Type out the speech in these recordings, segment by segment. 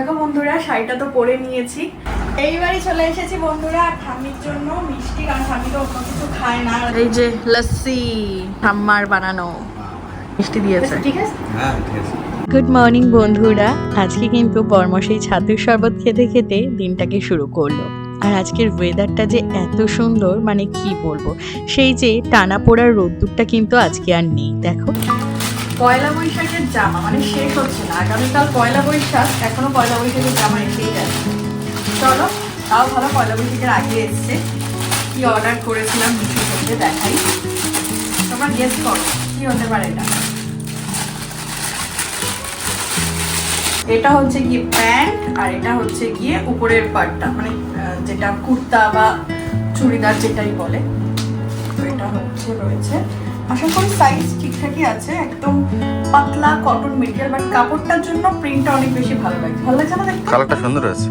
দেখো বন্ধুরা শাড়িটা তো পরে নিয়েছি। এইবারই চলে এসেছি বন্ধুরা আর ঠাম্মির জন্য মিষ্টি কারণ ঠাম্মি তো অন্য কিছু খায় না। এই যে লস্যি ঠাম্মার বানানো মিষ্টি দিয়েছে। ঠিক আছে? হ্যাঁ ঠিক আছে। গুড মর্নিং বন্ধুরা। আজকে কিন্তু বর্মশাই ছাতুর শরবত খেতে খেতে দিনটাকে শুরু করল। আর আজকের ওয়েদারটা যে এত সুন্দর মানে কি বলব? সেই যে টানা পোড়ার রোদ্দুরটা কিন্তু আজকে আর নেই দেখো। পয়লা বৈশাখের জামা মানে শেষ হচ্ছে না। আগামীকাল পয়লা বৈশাখ, এখনও পয়লা বৈশাখের জামা এসেই যাচ্ছে। চলো, তাও ভালো পয়লা বৈশাখের আগে এসছে। কি অর্ডার করেছিলাম মিশো থেকে দেখাই। তোমরা গেস করো, কি হতে পারে এটা? এটা হচ্ছে গিয়ে প্যান্ট, আর এটা হচ্ছে গিয়ে উপরের পার্টটা মানে যেটা কুর্তা বা চুড়িদার যেটাই বলে। তো এটা হচ্ছে রয়েছে আশা করি সাইজ ঠিকঠাকই আছে একদম পাতলা কটন মেটেরিয়াল বাট কাপড়টার জন্য প্রিন্টটা অনেক বেশি ভালো লাগছে ভালো লাগছে না দেখতে? কালারটা সুন্দর আছে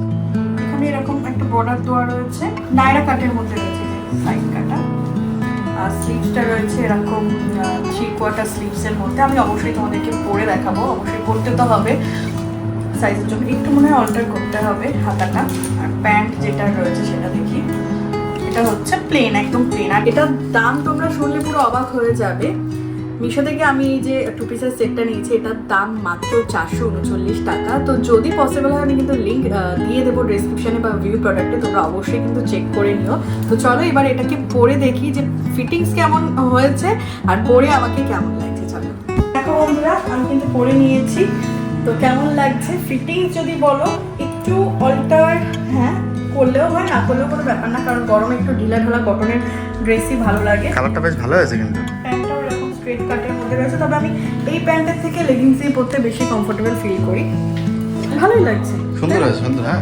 এখানে এরকম একটা বর্ডার দেওয়া রয়েছে নাইরা কাটের মধ্যে রয়েছে সাইড কাটা। আর স্লিভসটা রয়েছে এরকম থ্রি কোয়ার্টার স্লিভসের মধ্যে। আমি অবশ্যই তোমাদেরকে পরে দেখাবো অবশ্যই পরতে তো হবে। সাইজের জন্য একটু মনে হয় অল্টার করতে হবে হাতাটা। আর প্যান্ট যেটা রয়েছে সেটা দেখি। এটা হচ্ছে প্লেন একদম প্লেন আর এটার দাম তোমরা শুনলে পুরো অবাক হয়ে যাবে। মিশো থেকে আমি এই যে টু পিসের সেটটা নিয়েছি, এটার দাম মাত্র চারশো উনচল্লিশ টাকা। তো যদি পসিবল হয়, আমি কিন্তু লিঙ্ক দিয়ে দেবো ডিসক্রিপশনে বা ভিউ প্রোডাক্টে তোমরা অবশ্যই কিন্তু চেক করে নিও। তো চলো এবার এটাকে পরে দেখি যে ফিটিংস কেমন হয়েছে আর পরে আমাকে কেমন লাগছে, চলো। দেখো বন্ধুরা, আমি কিন্তু পরে নিয়েছি। তো কেমন লাগছে? ফিটিংস যদি বলো, একটু অল্টার হ্যাঁ? করলেও হয় না করলেও কোনো ব্যাপার না কারণ গরমে একটু ঢিলা ঢালা কটনের ড্রেসই ভালো লাগে। কালারটা বেশ ভালো আছে কিন্তু। প্যান্টটাও এরকম স্ট্রেট কাটের মধ্যে রয়েছে তবে আমি এই প্যান্টের থেকে লেগিংসই পরতে বেশি কমফোর্টেবল ফিল করি। ভালোই লাগছে। সুন্দর আছে সুন্দর হ্যাঁ।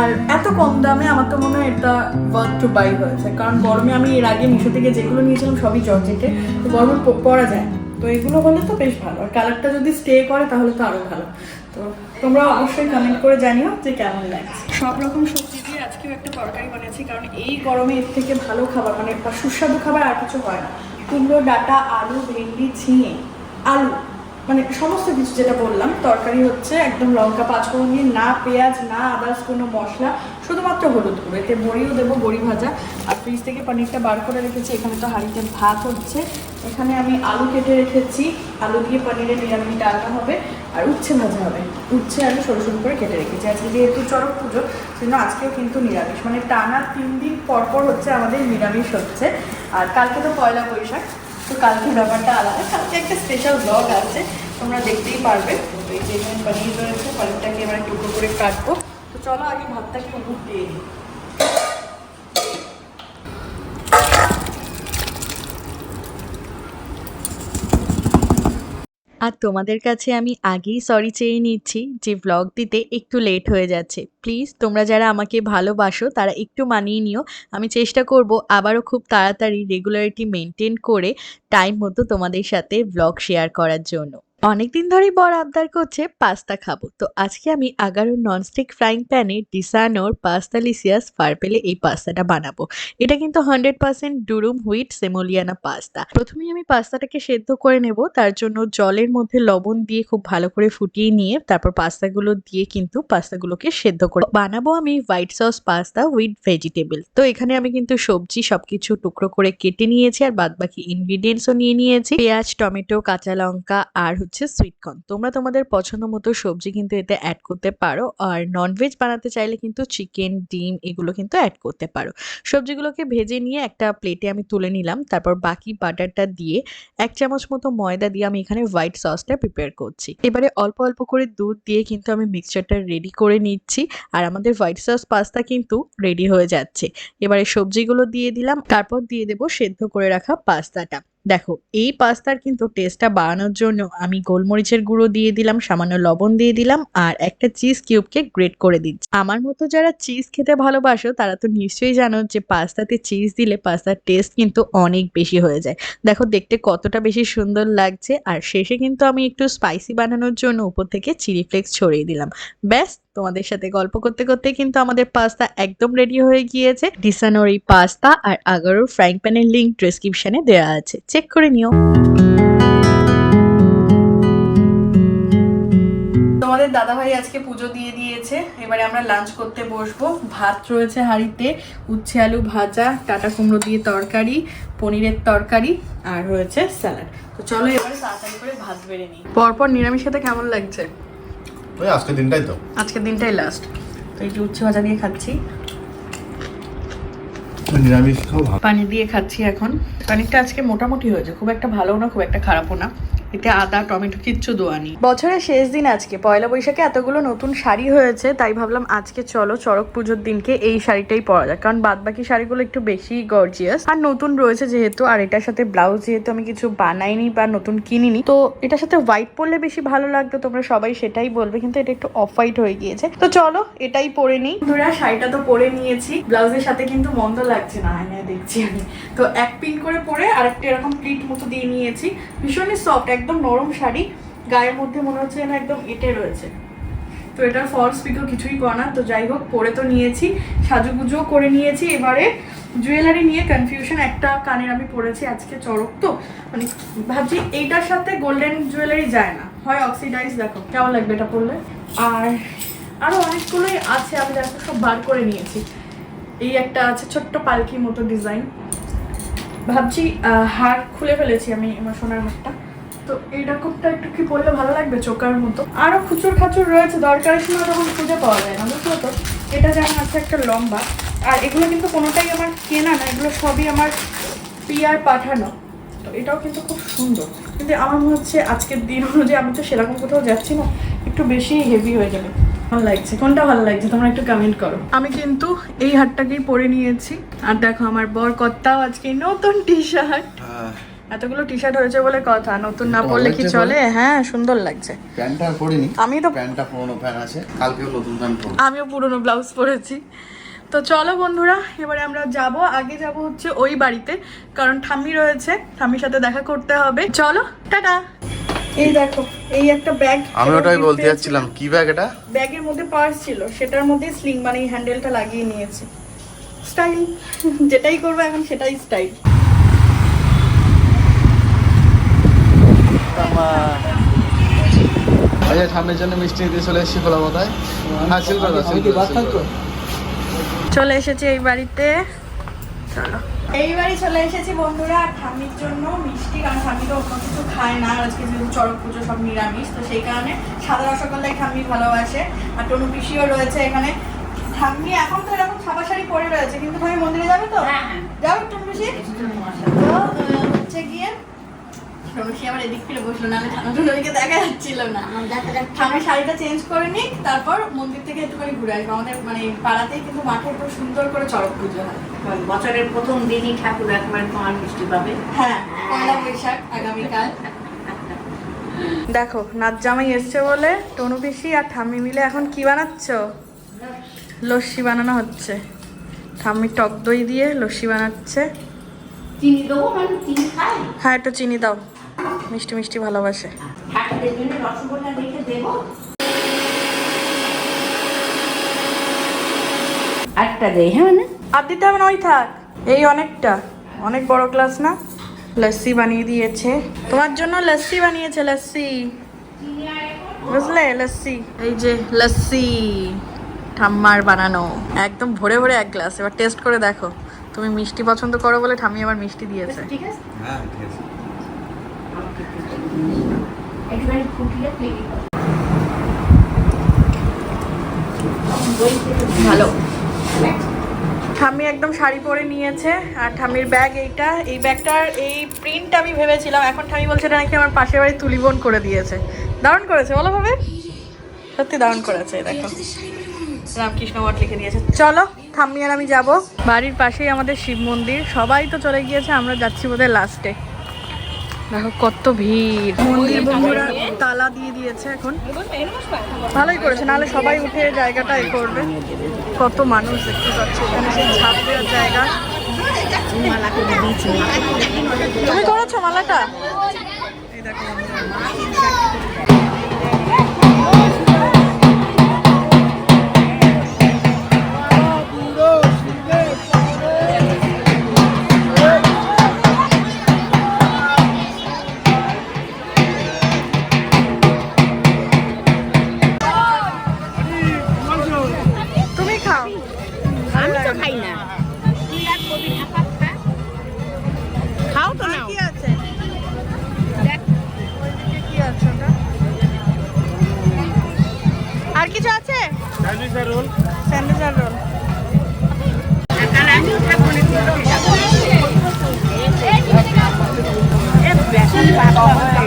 আর এত কম দামে আমার তো মনে হয় এটা ওয়ার্থ টু বাই হয়েছে কারণ গরমে আমি এর আগে মিশো থেকে যেগুলো নিয়েছিলাম সবই জর্জেটে তো গরমে পরা যায় তো এগুলো হলে তো বেশ ভালো আর কালারটা যদি স্টে করে তাহলে তো আরও ভালো। তো তোমরা অবশ্যই কমেন্ট করে জানিও যে কেমন লাগছে। সব রকম সবজি আজকেও একটা তরকারি বানিয়েছি, কারণ এই গরমে এর থেকে ভালো খাবার মানে সুস্বাদু খাবার আর কিছু হয় না। কুমড়ো, ডাটা, আলু, ভেন্ডি, ঝিঙে, আলু মানে সমস্ত কিছু যেটা বললাম, তরকারি হচ্ছে একদম লঙ্কা, পাঁচফোড়ন দিয়ে, না পেঁয়াজ, না আদার্স কোনো মশলা, শুধুমাত্র হলুদ গুঁড়ো। এতে বড়িও দেবো, বড়ি ভাজা। আর ফ্রিজ থেকে পনিরটা বার করে রেখেছি, এখানে তো হাঁড়িতে ভাত হচ্ছে। এখানে আমি আলু কেটে রেখেছি। আলু দিয়ে পনিরের নিরামিষ ডালনা হবে আর উচ্ছে ভাজা হবে। উচ্ছে আলু সরু সরু করে কেটে রেখেছি। আজকে যেহেতু চড়ক পুজো, সেজন্য আজকেও কিন্তু নিরামিষ। মানে টানা তিন দিন পর পর হচ্ছে আমাদের নিরামিষ হচ্ছে। আর কালকে তো পয়লা বৈশাখ, তো কালকে ব্যাপারটা আলাদা। কালকে একটা স্পেশাল ব্লগ আছে, তোমরা দেখতেই পারবে। তো এই যে পনির রয়েছে, পনিরটাকে এবার টুকরো করে কাটবো। তো চলো আগে ভাতটাকে উপর দিয়ে দিই আর তোমাদের কাছে আমি আগেই সরি চেয়ে নিচ্ছি যে ব্লগ দিতে একটু লেট হয়ে যাচ্ছে। প্লিজ তোমরা যারা আমাকে ভালোবাসো তারা একটু মানিয়ে নিও। আমি চেষ্টা করব আবারও খুব তাড়াতাড়ি রেগুলারিটি মেনটেন করে টাইম মতো তোমাদের সাথে ব্লগ শেয়ার করার জন্য। অনেকদিন ধরেই বর আবদার করছে পাস্তা খাব। তো আজকে আমি আগারো ননস্টিক ফ্রাইং প্যানে ডিসানোর পাস্তা লিসিয়াস পার্পেলে এই পাস্তাটা বানাবো। এটা কিন্তু hundred percent durum wheat semolina pasta প্রথমেই আমি পাস্তাটাকে সেদ্ধ করে নেব, তার জন্য জলের মধ্যে লবণ দিয়ে খুব ভালো করে ফুটিয়ে নিয়ে তারপর পাস্তাগুলো দিয়ে কিন্তু পাস্তাগুলোকে সেদ্ধ করে বানাবো আমি white sauce pasta with vegetable তো এখানে আমি কিন্তু সবজি সবকিছু টুকরো করে কেটে নিয়েছি আর বাদ বাকি ইনগ্রিডিয়েন্টসও নিয়ে নিয়েছি। পেঁয়াজ, টমেটো, কাঁচা লঙ্কা আর হচ্ছে সুইটকর্ন তোমরা তোমাদের পছন্দ মতো সবজি কিন্তু এতে অ্যাড করতে পারো। আর ননভেজ বানাতে চাইলে কিন্তু চিকেন ডিম এগুলো কিন্তু অ্যাড করতে পারো। সবজিগুলোকে ভেজে নিয়ে একটা প্লেটে আমি তুলে নিলাম। তারপর বাকি বাটারটা দিয়ে এক চামচ মতো ময়দা দিয়ে আমি এখানে হোয়াইট সসটা প্রিপেয়ার করছি। এবারে অল্প অল্প করে দুধ দিয়ে কিন্তু আমি মিক্সচারটা রেডি করে নিচ্ছি। আর আমাদের হোয়াইট সস পাস্তা কিন্তু রেডি হয়ে যাচ্ছে। এবারে সবজিগুলো দিয়ে দিলাম। তারপর দিয়ে দেবো সেদ্ধ করে রাখা পাস্তাটা দেখো, এই পাস্তার কিন্তু টেস্টটা বাড়ানোর জন্য আমি গোলমরিচের গুঁড়ো দিয়ে দিলাম, সামান্য লবণ দিয়ে দিলাম আর একটা চিজ কিউবকে গ্রেট করে দিচ্ছি। আমার মতো যারা চিজ খেতে ভালোবাসো, তারা তো নিশ্চয়ই জানো যে পাস্তাতে চিজ দিলে পাস্তার টেস্ট কিন্তু অনেক বেশি হয়ে যায়। দেখো, দেখতে কতটা বেশি সুন্দর লাগছে আর শেষে কিন্তু আমি একটু স্পাইসি বানানোর জন্য উপর থেকে চিলি ফ্লেক্স ছড়িয়ে দিলাম। ব্যাস তোমাদের সাথে গল্প করতে করতে কিন্তু আমাদের পাস্তা একদম রেডি হয়ে গিয়েছে। ডিসানোর এই পাস্তা আর আগারোর ফ্রাইং প্যানের লিঙ্ক ডেসক্রিপশনে দেওয়া আছে। চেক করে নিও। তোমাদের দাদাভাই আজকে পুজো দিয়ে দিয়েছে। এবারে আমরা লাঞ্চ করতে বসবো। ভাত রয়েছে হাঁড়িতে। উচ্ছে আলু ভাজা টাটা কুমড়ো দিয়ে তরকারি পনিরের তরকারি আর রয়েছে স্যালাড তো চলো এবারে তাড়াতাড়ি করে ভাত বেড়ে নিই। পরপর নিরামিষ খেতে কেমন লাগছে? ওই আজকে দিনটাই তো। আজকে দিনটাই লাস্ট তো এই যে উচ্ছে ভাজা দিয়ে খাচ্ছি। নিরামিষ খাও পানি দিয়ে খাচ্ছি এখন। পানিটা আজকে মোটামুটি হয়েছে খুব একটা ভালো না খুব একটা খারাপও না। এতে আদা, টমেটো কিচ্ছু দেওয়া নেই। বছরের শেষ দিন আজকে। পয়লা বৈশাখে এতগুলো নতুন শাড়ি হয়েছে, তাই ভাবলাম আজকে চলো চড়ক পুজোর দিনকে এই শাড়িটাই পরা যাক। কারণ বাদ বাকি শাড়িগুলো একটু বেশি গর্জিয়াস আর নতুন রয়েছে যেহেতু, আর এটার সাথে ব্লাউজ যেহেতু আমি কিছু বানাইনি বা নতুন কিনিনি, তো এটার সাথে হোয়াইট পরলে বেশি ভালো লাগতো, তোমরা সবাই সেটাই বলবে, কিন্তু এটা একটু অফ হোয়াইট হয়ে গিয়েছে। তো চলো, এটাই পরে নিই। বন্ধুরা, শাড়িটা তো পরে নিয়েছি। ব্লাউজের সাথে কিন্তু মন্দ লাগছে না, আয়নায় দেখছি আমি। তো এক পিন করে পরে আরেকটা এরকম প্লিট মতো দিয়ে নিয়েছি। ভীষণই সফট একদম নরম শাড়ি, গায়ের মধ্যে মনে হচ্ছে যেন একদম এটে রয়েছে। তো এটার ফলস পিকও কিছুই করা তো যাই হোক, পরে তো নিয়েছি, সাজুগুজুও করে নিয়েছি। এবারে জুয়েলারি নিয়ে কনফিউশন একটা কানের আমি পরেছি আজকে চড়ক তো। মানে ভাবছি এইটার সাথে গোল্ডেন জুয়েলারি যায় না। হয় অক্সিডাইজ দেখো, কেমন লাগবে এটা পরলে? আর আরও অনেকগুলোই আছে, আমি দেখো সব বার করে নিয়েছি। এই একটা আছে, ছোট্ট পালকির মতো ডিজাইন ভাবছি হার খুলে ফেলেছি আমি আমার সোনার মুখটা তো এইরকমটা একটু কি পরলে ভালো লাগবে চোকার মতো? আরও খুচুর খাচুর রয়েছে দরকারের সময় তখন খুঁজে পাওয়া যায় না, বুঝলো তো? এটা যেমন আছে একটা লম্বা। আর এগুলো কিন্তু কোনোটাই আমার কেনা না, এগুলো সবই আমার পিয়ার পাঠানো। তো এটাও কিন্তু খুব সুন্দর। কিন্তু আমার মনে হচ্ছে আজকের দিন অনুযায়ী আমি তো সেরকম কোথাও যাচ্ছি না, একটু বেশি হেভি হয়ে যাবে। ভালো লাগছে। কোনটা ভালো লাগছে? তোমরা একটু কমেন্ট করো। আমি কিন্তু এই হাটটাকেই পরে নিয়েছি। আর দেখো, আমার বর কর্তাও আজকে নতুন টি শার্ট এতগুলো টি শার্ট হয়েছে বলে কথা নতুন না পরলে কি চলে? হ্যাঁ সুন্দর লাগছে। প্যান্টটা পরিনি। আমি তো প্যান্টটা পুরোনো প্যান্ট আছে কালকেও নতুন প্যান্ট পরবো। আমিও পুরনো ব্লাউজ পরেছি। তো চলো বন্ধুরা এবারে আমরা যাব আগে যাব হচ্ছে ওই বাড়িতে কারণ ঠাম্মি রয়েছে ঠাম্মির সাথে দেখা করতে হবে। চলো টাটা! এই দেখো এই একটা ব্যাগ আমি ওটাই বলতে যাচ্ছিলাম কি ব্যাগ এটা? ব্যাগের মধ্যে পার্স ছিল সেটার মধ্যে স্লিং মানে হ্যান্ডেলটা লাগিয়ে নিয়েছে। স্টাইল যেটাই করব এখন সেটাই স্টাইল আচ্ছা ঠান্ডার জন্য মিষ্টি দিয়ে চলে এসেছি খোলা মাথায়। হ্যাঁ। চলে এসেছি এই বাড়িতে। চলো। এই বাড়ি চলে এসেছি বন্ধুরা আর ঠাম্মির জন্য মিষ্টি কারণ ঠাম্মি তো অন্য কিছু খায় না আজকে যেহেতু চড়ক পুজো সব নিরামিষ তো সেই কারণে সাদা রসগোল্লাই ঠাম্মি ভালোবাসে আর টনু পিসিও রয়েছে এখানে। ঠাম্মি এখন তো এরকম ছাপা শাড়ি পরে রয়েছে কিন্তু তুমি মন্দিরে যাবে তো? যাবে টনু পিসি? তো হচ্ছে গিয়ে টনুষি আবার এদিক ফিরে বসল না আমি ঠান্ডা দেখা যাচ্ছিল না। ঠান্ডার শাড়িটা চেঞ্জ করে নিক তারপর মন্দির থেকে একটুখানি ঘুরে আসব। আমাদের মানে পাড়াতেই কিন্তু মাঠে খুব সুন্দর করে চড়ক পুজো হয়। বছরের প্রথম দিনই ঠাকুর একবার তোমার মিষ্টি পাবে। হ্যাঁ পয়লা বৈশাখ আগামীকাল। দেখো নাচ জামাই এসছে বলে টনু পিসি আর ঠাম্মি মিলে এখন কি বানাচ্ছ? লস্যি বানানো হচ্ছে। ঠাম্মি টক দই দিয়ে লস্যি বানাচ্ছে। চিনি দেবো মানে চিনি খায় হ্যাঁ একটু চিনি দাও। মিষ্টি মিষ্টি ভালোবাসে। রসগোল্লা রেখে দেবো একটা দেয় হ্যাঁ মানে? আর দিতে হবে না ওই থাক। এই অনেকটা। অনেক বড় ক্লাস না? লস্যি বানিয়ে দিয়েছে। তোমার জন্য লস্যি বানিয়েছে লস্যি। বুঝলে? লস্যি। এই যে লস্যি। ঠাম্মার বানানো। একদম ভরে ভরে এক গ্লাস। এবার টেস্ট করে দেখো। তুমি মিষ্টি পছন্দ করো বলে ঠাম্মি আবার মিষ্টি দিয়েছে। ঠিক আছে ঠিক আছে প্লেটে ভালো। ঠাম্মি একদম শাড়ি পরে নিয়েছে আর ঠাম্মির ব্যাগ এইটা। এই ব্যাগটার এই প্রিন্ট আমি ভেবেছিলাম এখন ঠাম্মি বলছে এটা নাকি আমার পাশের বাড়ি তুলিবন করে দিয়েছে। দারুণ করেছে বলো ভাবে। সত্যি দারুণ করেছে দেখো। রামকৃষ্ণ মঠ লিখে দিয়েছে। চলো ঠাম্মি আর আমি যাব। বাড়ির পাশেই আমাদের শিব মন্দির। সবাই তো চলে গিয়েছে আমরা যাচ্ছি বোধহয় লাস্টে দেখো কত ভিড়। মন্দির বন্ধুরা তালা দিয়ে দিয়েছে এখন। ভালোই করেছে, নাহলে সবাই উঠে জায়গাটা করবে। কত মানুষ দেখতে পাচ্ছে, এখানে সেই ছাপ দেওয়ার জায়গা। তুমি করেছ মালাটা? এই দেখো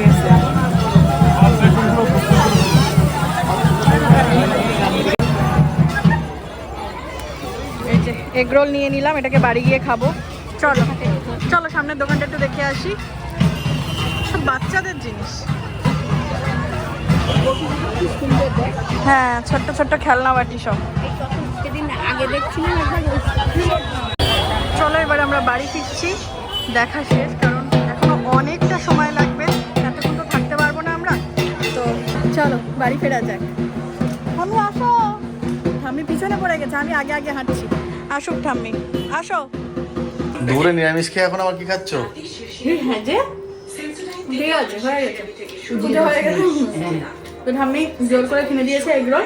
গেছে এই যে এগ রোল নিয়ে নিলাম এটাকে বাড়ি গিয়ে খাব। চলো চলো সামনের দোকানটা একটু দেখে আসি। সব বাচ্চাদের জিনিস। হ্যাঁ ছোট্ট ছোট্ট খেলনা বাটি সব। সেদিন আগে দেখছিলাম একবার চলো এবার আমরা বাড়ি ফিরছি দেখা শেষ কারণ এখনও অনেকটা সময় লাগবে। এতক্ষণ তো থাকতে পারব না আমরা। তো চলো বাড়ি ফেরা যাক। ঠাম্মি আসো। ঠাম্মি পিছনে পড়ে গেছে আমি আগে আগে হাঁটছি। আসুক ঠাম্মি আসো। দূরে নিরামিষ খেয়ে এখন আবার কি খাচ্ছ? হ্যাঁ যে ঠিক আছে হয়ে গেছে। হয়ে গেছে। তো ঠাম্মি জোর করে কিনে দিয়েছে এগরোল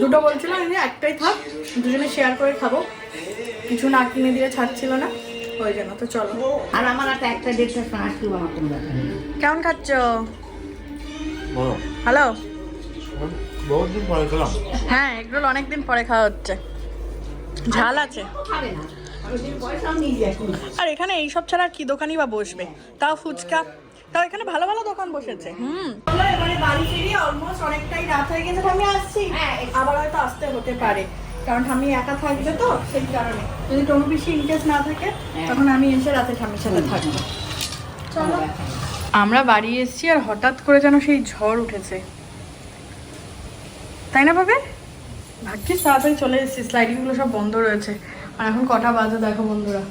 দুটো বলছিলাম যে একটাই থাক দুজনে শেয়ার করে খাব। কিছু না কিনে দিয়ে ছাড়ছিল না ওই জন্য তো চলো। আর আমার একটা একটা দেড়টা আসলো আমার কেমন খাচ্ছ? হ্যালো বহুত দিন পরে খেলাম। হ্যাঁ এগরোল অনেকদিন পরে খাওয়া হচ্ছে। ঝাল আছে। আর এখানে এইসব ছাড়া আর কি দোকানই বা বসবে? তাও ফুচকা? তাও এখানে ভালো ভালো দোকান বসেছে। হুম। এবারে বাড়ি ফিরি অলমোস্ট অনেকটাই রাত হয়ে গেছে আমি আসছি। হ্যাঁ, আবার হয়তো আসতে হতে পারে কারণ ঠাম্মি একা থাকবে তো সেই কারণে। যদি বেশি ইন্টারেস না থাকে তখন আমি এসে রাতে সাথে থাকব। চলো। আমরা বাড়ি এসেছি আর হঠাৎ করে যেন সেই ঝড় উঠেছে। তাই না ভাবে? ভাগ্যিস তাড়াতাড়ি চলে এসেছি স্লাইডিংগুলো সব বন্ধ রয়েছে। আর এখন কটা বাজে দেখো বন্ধুরা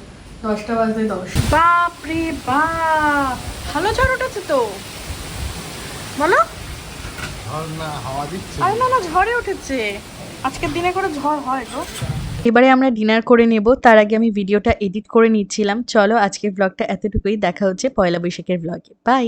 দশটা বাজতে দশ। বাপ রে বাপ! ভালো ঝড় উঠেছে তো। বলো। না হাওয়া দিচ্ছে। আরে না না ঝড়ে উঠেছে। আজকের দিনে করে ঝড় হয় তো এবারে আমরা ডিনার করে নেব তার আগে আমি ভিডিওটা এডিট করে নিচ্ছিলাম। চলো আজকের ব্লগটা এতটুকুই দেখা হচ্ছে পয়লা বৈশাখের ব্লগে বাই